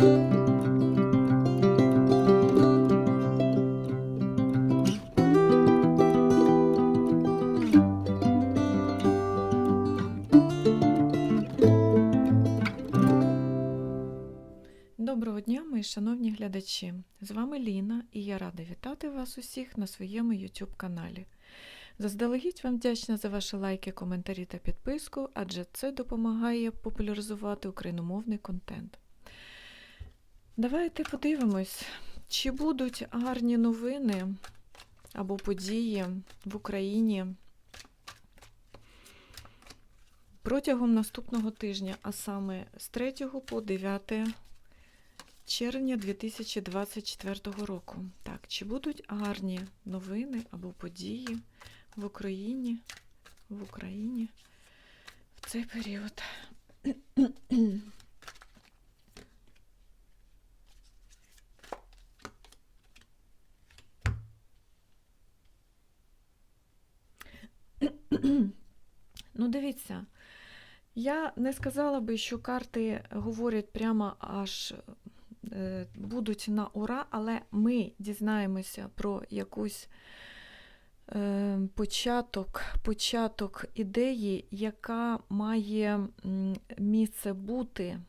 Доброго дня, мої шановні глядачі! З вами Ліна і я рада вітати вас усіх на своєму YouTube каналі. Заздалегідь вам вдячна за ваші лайки, коментарі та підписку, адже це допомагає популяризувати україномовний контент. Давайте подивимось, чи будуть гарні новини або події в Україні протягом наступного тижня, а саме з 3 по 9 червня 2024 року. Так, чи будуть гарні новини або події в Україні в Україні в цей період? Ну, дивіться, я не сказала би, що карти говорять прямо аж е, будуть на ура, але ми дізнаємося про якусь е, початок, початок ідеї, яка має місце бути.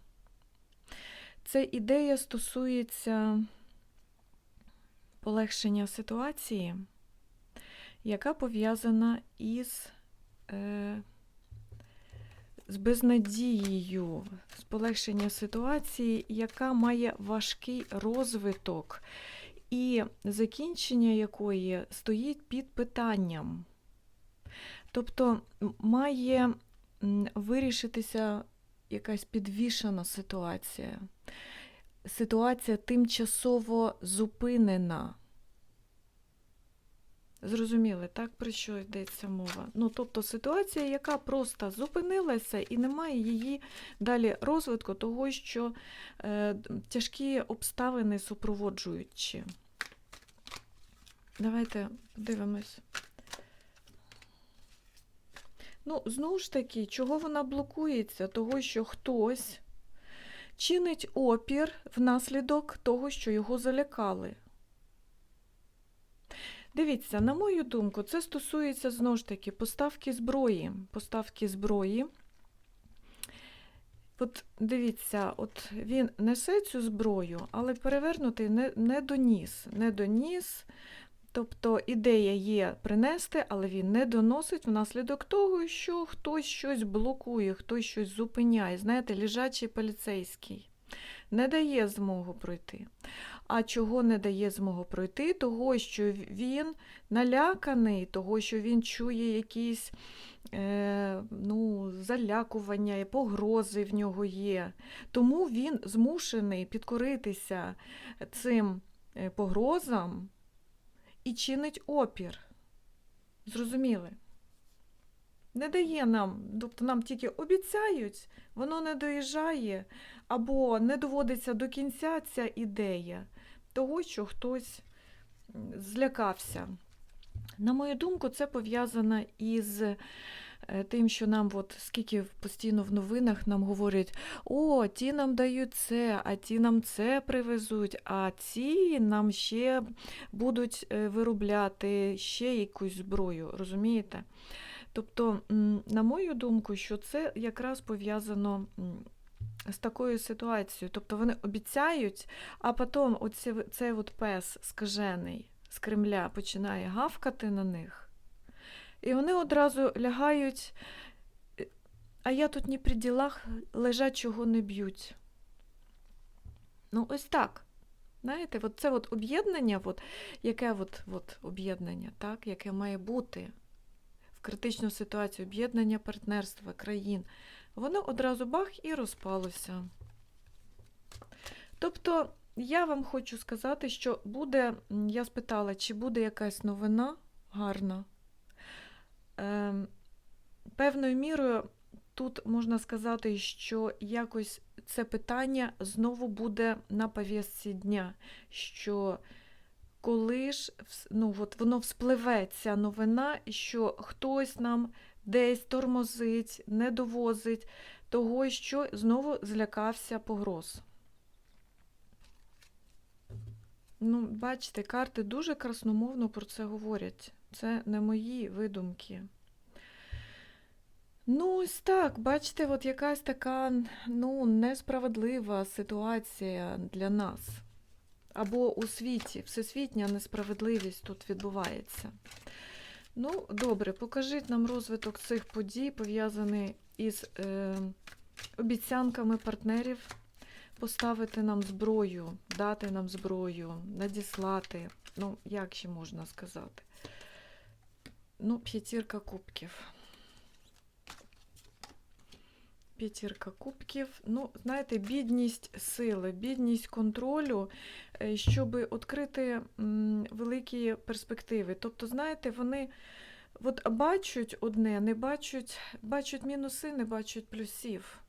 Ця ідея стосується полегшення ситуації, яка пов'язана із з безнадією, з полегшення ситуації, яка має важкий розвиток, і закінчення якої стоїть під питанням. Тобто має вирішитися якась підвішена ситуація. Ситуація тимчасово зупинена. Зрозуміли, так, про що йдеться мова? Ну, тобто ситуація, яка просто зупинилася і немає її далі розвитку, того, що е, тяжкі обставини супроводжуючи. Давайте подивимось. Ну, знову ж таки, чого вона блокується? Того, що хтось чинить опір внаслідок того, що його залякали. Дивіться, на мою думку, це стосується знову ж таки поставки зброї. Поставки зброї. От дивіться, от він несе цю зброю, але перевернутий не, не доніс. Не доніс. Тобто ідея є принести, але він не доносить внаслідок того, що хтось щось блокує, хтось щось зупиняє. Знаєте, лежачий поліцейський не дає змогу пройти. А чого не дає змогу пройти? Того, що він наляканий, того, що він чує якісь е, ну, залякування, погрози в нього є. Тому він змушений підкоритися цим е, погрозам і чинить опір. Зрозуміли? Не дає нам, тобто нам тільки обіцяють, воно не доїжджає, або не доводиться до кінця ця ідея того, що хтось злякався. На мою думку, це пов'язано із е, тим, що нам, от скільки постійно в новинах нам говорять, о, ті нам дають це, а ті нам це привезуть, а ці нам ще будуть е, виробляти ще якусь зброю, розумієте? Тобто, на мою думку, що це якраз пов'язано з такою ситуацією. Тобто вони обіцяють, а потім оці, цей от пес скажений з Кремля починає гавкати на них, і вони одразу лягають, е, а я тут ні при ділах лежачого не б'ють. Ну, ось так. Знаєте, от це от об'єднання, от, яке от, от об'єднання, так, яке має бути в критичну ситуацію, об'єднання партнерства, країн, воно одразу бах і розпалося. Тобто, я вам хочу сказати, що буде, я спитала, чи буде якась новина гарна. Ем, певною мірою тут можна сказати, що якось це питання знову буде на повістці дня, що коли ж ну, от воно вспливе ця новина, що хтось нам десь тормозить, не довозить того, що знову злякався погроз. Ну, бачите, карти дуже красномовно про це говорять. Це не мої видумки. Ну, ось так, бачите, от якась така ну, несправедлива ситуація для нас. Або у світі, всесвітня несправедливість тут відбувається. Ну, добре, покажіть нам розвиток цих подій, пов'язаний із е, обіцянками партнерів поставити нам зброю, дати нам зброю, надіслати. Ну, як ще можна сказати? Ну, п'ятірка кубків. П'ятірка кубків. Ну, знаєте, бідність сили, бідність контролю, е, щоб відкрити великі перспективи. Тобто, знаєте, вони от бачать одне, не бачать, бачать мінуси, не бачать плюсів.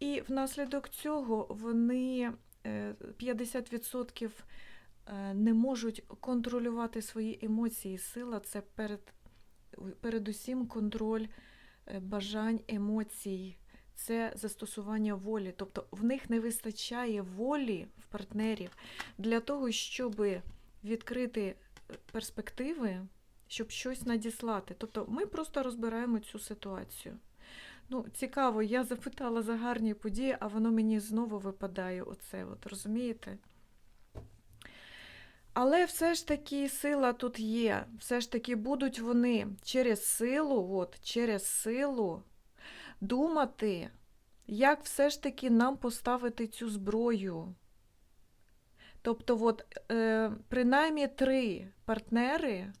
І внаслідок цього вони е, 50% е, не можуть контролювати свої емоції. Сила це перед, передусім контроль е, бажань, емоцій, це застосування волі. Тобто в них не вистачає волі в партнерів для того, щоб відкрити е, перспективи, щоб щось надіслати. Тобто ми просто розбираємо цю ситуацію. Ну, цікаво, я запитала за гарні події, а воно мені знову випадає оце, от, розумієте? Але все ж таки сила тут є. Все ж таки будуть вони через силу, от, через силу думати, як все ж таки нам поставити цю зброю. Тобто, от, е, принаймні три партнери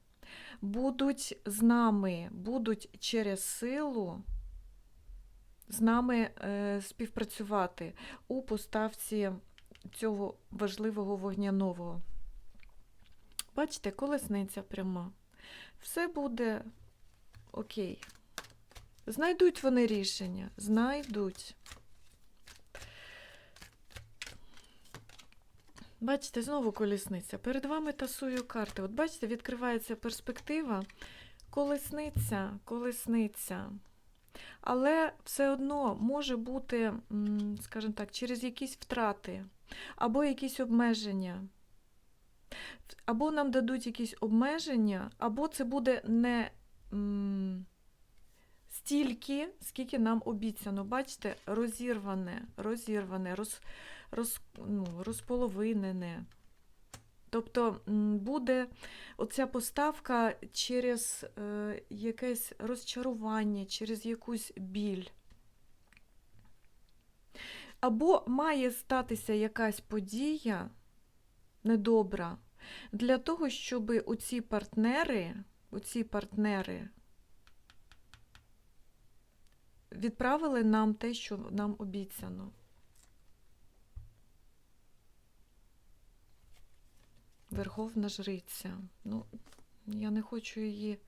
будуть з нами, будуть через силу з нами е, співпрацювати у поставці цього важливого вогнянового. Бачите, колесниця пряма. Все буде окей. Знайдуть вони рішення, знайдуть. Бачите, знову колісниця. Перед вами тасую карти. От бачите, відкривається перспектива. Колесниця, колесниця. Але все одно може бути, скажімо так, через якісь втрати, або якісь обмеження. Або нам дадуть якісь обмеження, або це буде не м, стільки, скільки нам обіцяно. Бачите, розірване, розірване, роз, роз, ну, розполовинене. Тобто буде оця поставка через е, якесь розчарування, через якусь біль. Або має статися якась подія недобра для того, щоб оці партнери, оці партнери відправили нам те, що нам обіцяно. Верховна жриця. Ну, я не хочу її.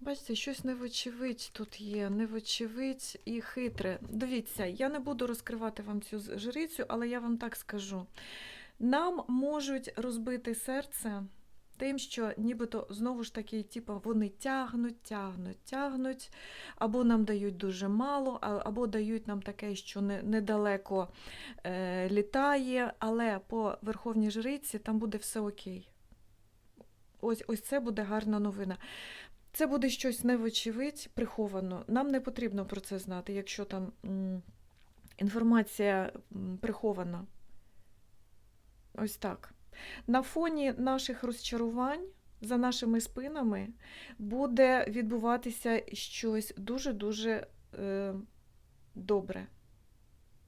Бачите, щось невочевидь тут є, невочевидь і хитре. Дивіться, я не буду розкривати вам цю жрицю, але я вам так скажу. Нам можуть розбити серце тим, що нібито знову ж таки, типу, вони тягнуть, тягнуть, тягнуть, або нам дають дуже мало, або дають нам таке, що не, недалеко е, літає, але по Верховній Жриці там буде все окей. Ось, ось це буде гарна новина. Це буде щось невочевидь, приховано. Нам не потрібно про це знати, якщо там м, інформація м, прихована. Ось так. На фоні наших розчарувань за нашими спинами буде відбуватися щось дуже-дуже е, добре.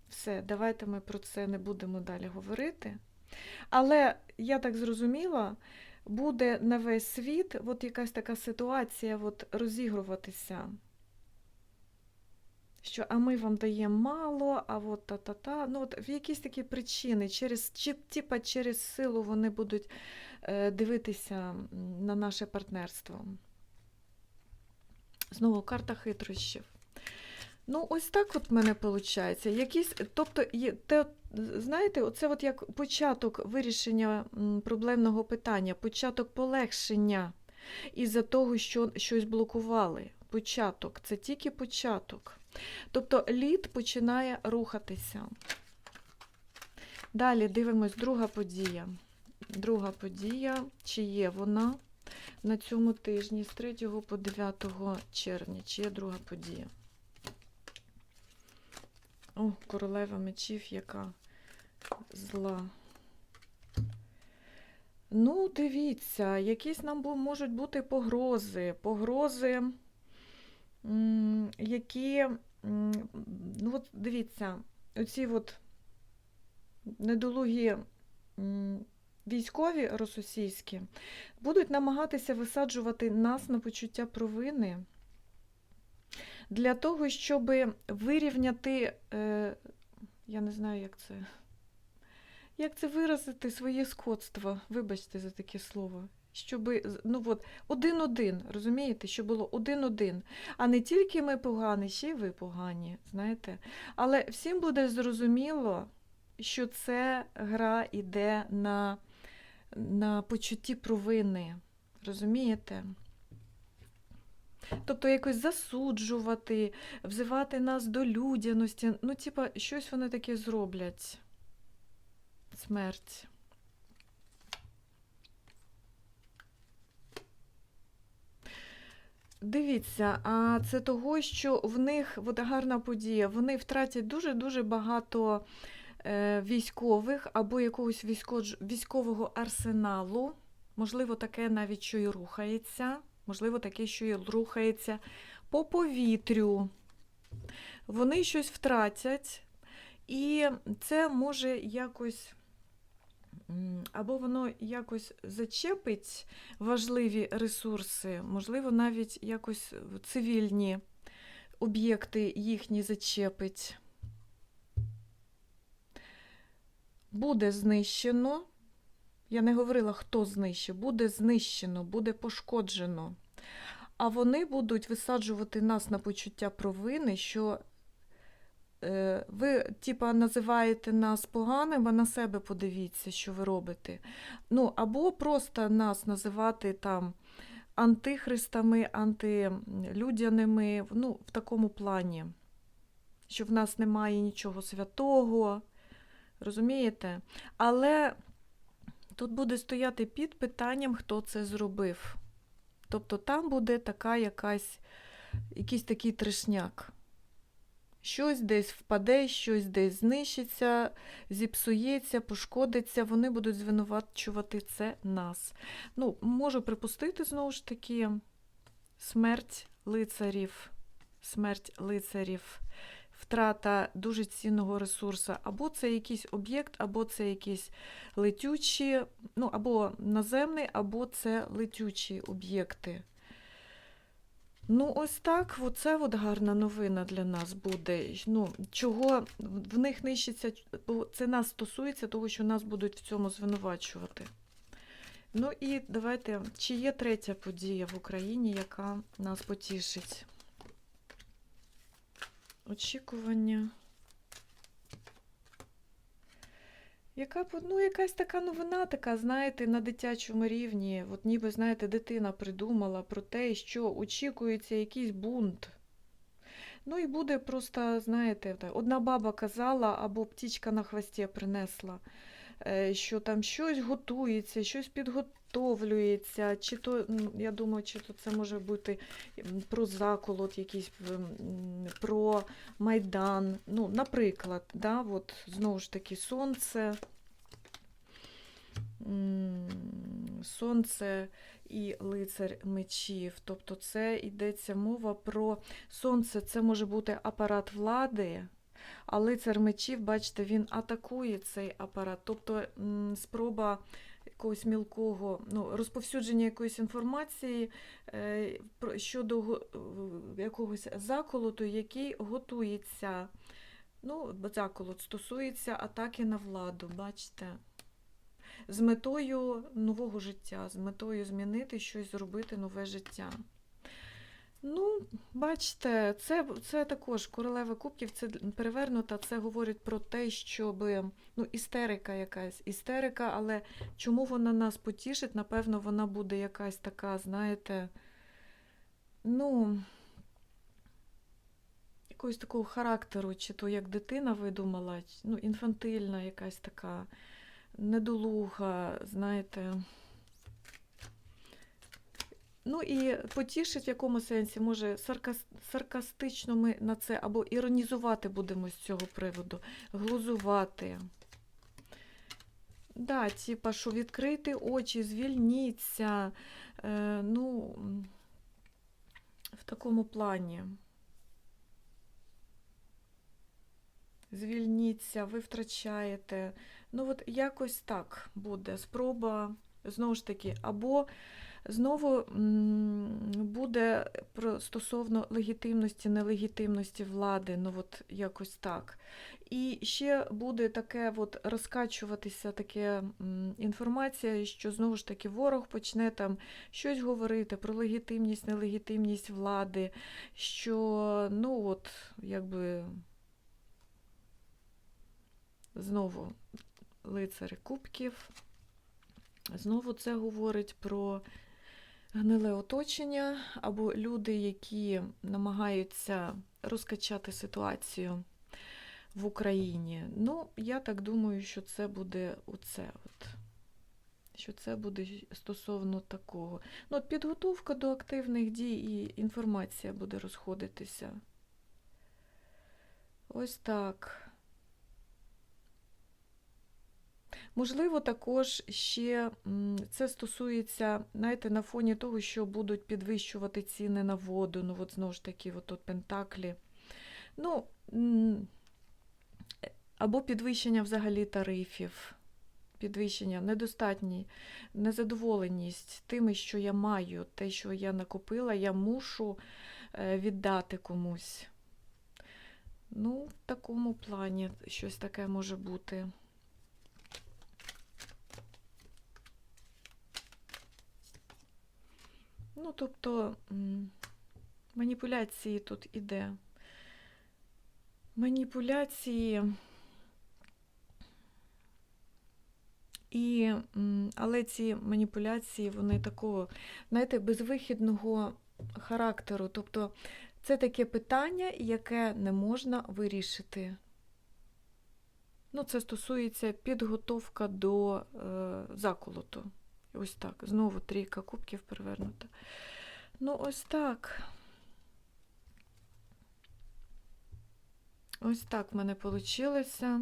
Все, давайте ми про це не будемо далі говорити. Але я так зрозуміла, буде на весь світ от якась така ситуація от розігруватися. Що, а ми вам даємо мало, а от та-та-та. Ну, от в якісь такі причини, через, чи, типа через силу вони будуть е, дивитися на наше партнерство. Знову карта хитрощів. Ну, ось так от в мене виходить. Якісь, тобто, є, те, знаєте, оце от як початок вирішення проблемного питання, початок полегшення із-за того, що щось блокували. Початок, це тільки початок. Тобто лід починає рухатися. Далі дивимось друга подія. друга подія, чи є вона на цьому тижні з 3 по 9 червня, чи є друга подія. О, королева мечів, яка зла. Ну, дивіться, якісь нам можуть бути погрози, погрози, які, ну от дивіться, оці от недолугі військові російські будуть намагатися висаджувати нас на почуття провини для того, щоб вирівняти, е, я не знаю, як це. Як це виразити своє скотство? Вибачте за таке слово. Щоб, ну от, один-один, розумієте, що було один-один. А не тільки ми погані, ще й ви погані, знаєте. Але всім буде зрозуміло, що це гра йде на, на почутті провини. Розумієте? Тобто якось засуджувати, взивати нас до людяності. Ну, типа, щось вони таке зроблять. Смерть. Дивіться, а це того, що в них от гарна подія, вони втратять дуже-дуже багато е, військових або якогось військо- військового арсеналу. Можливо, таке навіть, що і рухається, можливо, таке, що і рухається по повітрю. Вони щось втратять, і це може якось. Або воно якось зачепить важливі ресурси, можливо, навіть якось цивільні об'єкти їхні зачепить. Буде знищено. Я не говорила, хто знищив, буде знищено, буде пошкоджено. А вони будуть висаджувати нас на почуття провини, що е, ви, типа, називаєте нас поганим, а на себе подивіться, що ви робите. Ну, або просто нас називати там антихристами, антилюдяними, ну, в такому плані, що в нас немає нічого святого. Розумієте? Але тут буде стояти під питанням, хто це зробив. Тобто там буде така якась, якийсь такий трешняк. Щось десь впаде, щось десь знищиться, зіпсується, пошкодиться, вони будуть звинувачувати це нас. Ну, можу припустити, знову ж таки, смерть лицарів, смерть лицарів, втрата дуже цінного ресурсу. Або це якийсь об'єкт, або це якісь летючі, ну, або наземний, або це летючі об'єкти. Ну, ось так, оце от гарна новина для нас буде. Ну, чого в них нищиться, це нас стосується того, що нас будуть в цьому звинувачувати. Ну і давайте, чи є третя подія в Україні, яка нас потішить? Очікування. Яка, ну, якась така новина, така, знаєте, на дитячому рівні. От ніби, знаєте, дитина придумала про те, що очікується якийсь бунт. Ну і буде просто, знаєте, одна баба казала, або птічка на хвості принесла, що там щось готується, щось підготовлюється, чи то, я думаю, чи то це може бути про заколот якийсь, про Майдан. Ну, наприклад, да, от, знову ж таки, сонце. Сонце і лицар мечів. Тобто це йдеться мова про сонце, це може бути апарат влади, а лицар мечів, бачите, він атакує цей апарат. Тобто спроба якогось мілкого ну, розповсюдження якоїсь інформації е, щодо е, якогось заколоту, який готується. Ну, заколот стосується атаки на владу, бачите? З метою нового життя, з метою змінити щось, зробити нове життя. Ну, бачите, це, це також королева кубків, це перевернута, це говорить про те, щоб ну, істерика якась, істерика, але чому вона нас потішить? Напевно, вона буде якась така, знаєте, ну, якогось такого характеру, чи то як дитина видумала, ну, інфантильна якась така. недолуга, знаєте. Ну і потішить в якому сенсі, може, саркас- саркастично ми на це або іронізувати будемо з цього приводу, глузувати. Да, типа, що відкрити очі, звільніться. Е, ну, в такому плані. Звільніться, ви втрачаєте. Ну, от якось так буде. Спроба, знову ж таки, або знову буде стосовно легітимності, нелегітимності влади, ну от якось так. І ще буде таке от розкачуватися таке інформація, що знову ж таки ворог почне там щось говорити про легітимність, нелегітимність влади, що ну от якби знову лицари кубків. Знову це говорить про гниле оточення або люди, які намагаються розкачати ситуацію в Україні. Ну, я так думаю, що це буде оце. От. Що це буде стосовно такого. Ну, підготовка до активних дій і інформація буде розходитися. Ось так. Можливо, також ще це стосується, знаєте, на фоні того, що будуть підвищувати ціни на воду. Ну, от знову ж таки, от, от Пентаклі. Ну, або підвищення взагалі тарифів, підвищення, недостатній, незадоволеність тими, що я маю, те, що я накопила, я мушу е, віддати комусь. Ну, в такому плані щось таке може бути. Ну, тобто маніпуляції тут іде. Маніпуляції. І, але ці маніпуляції, вони такого, знаєте, безвихідного характеру. Тобто це таке питання, яке не можна вирішити. Ну, це стосується підготовка до е, заколоту. Ось так. Знову трійка кубків перевернута. Ну, ось так. Ось так в мене вийшло.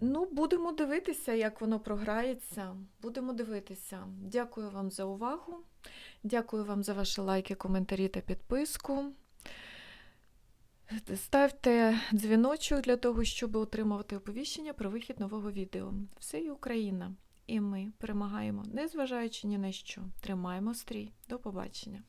Ну, будемо дивитися, як воно програється. Будемо дивитися. Дякую вам за увагу. Дякую вам за ваші лайки, коментарі та підписку. Ставте дзвіночок для того, щоб отримувати оповіщення про вихід нового відео. Все і Україна. І ми перемагаємо, незважаючи ні на що. Тримаємо стрій. До побачення.